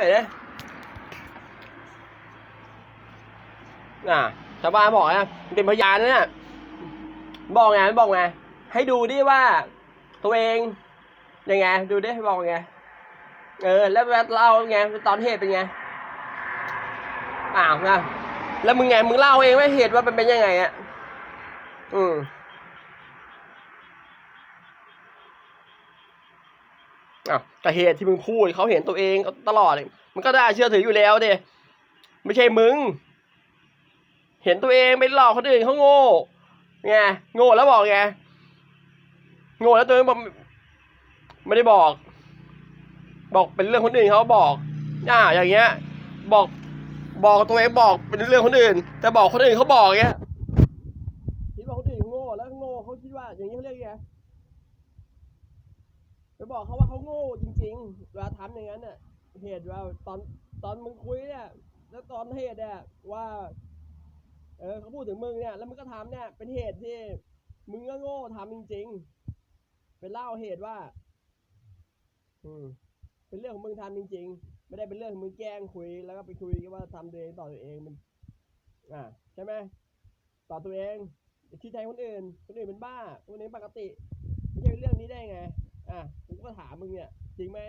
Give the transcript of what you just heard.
น่อยดิน่ะชาวบ้านบอกนะเป็นพยานนะเนี่ยบอกไงบอกไง ให้ดูดิว่า ตัวเองยังไง ดูดิบอกไง เออ แล้วเล่าไงตอนเหตุเป็นไงอ้าวนะแล้วมึงไงมึงเล่าเองว่าเหตุว่ามันเป็นยังไงอะอืม อ้าวแต่เหตุที่มึงพูดเขาเห็นตัวเองตลอดเลยมันก็ได้เชื่อถืออยู่แล้วเดิไม่ใช่มึง เห็นตัวเองไปหลอกคนอื่นเขาโง่ไงโง่แล้วบอกไงโง่แล้วตัวเองบอกไม่ได้บอก บอกเป็นเรื่องคนอื่นเขาบอกอ่าอย่างเงี้ย บอกบอกตัวเองบอกเป็นเรื่องคนอื่น แต่บอกคนอื่นเขาบอกเงี้ยคิดว่าคนอื่นโง่แล้วโง่เขาคิดว่าอย่างนี้เขาเรียกไง ไปบอกเขาว่าเขาโง่จริงๆเวลาทำอย่างนั้นน่ะเหตุว่าตอนตอนมึงคุยเนี่ยแล้วตอนเหตุเนี่ยว่า เออเขาพูดถึงมึงเนี่ย แล้วมึงก็ทำเนี่ย เป็นเหตุที่ มึงก็โง่ทำจริง ๆ เป็นเล่าเหตุว่า อืมเป็นเรื่องของมึงทำจริง ๆ ไม่ได้เป็นเรื่องของมึงแกล้งคุย แล้วก็ไปคุยกันว่าทำตัวเองต่อตัวเองมัน อ่าใช่ไหมต่อตัวเองอย่าคิดแทนคนอื่นคนอื่นเป็นบ้าคนอื่นปกติไม่ใช่เรื่องนี้ได้ไง มึงเนี่ยจริงไหม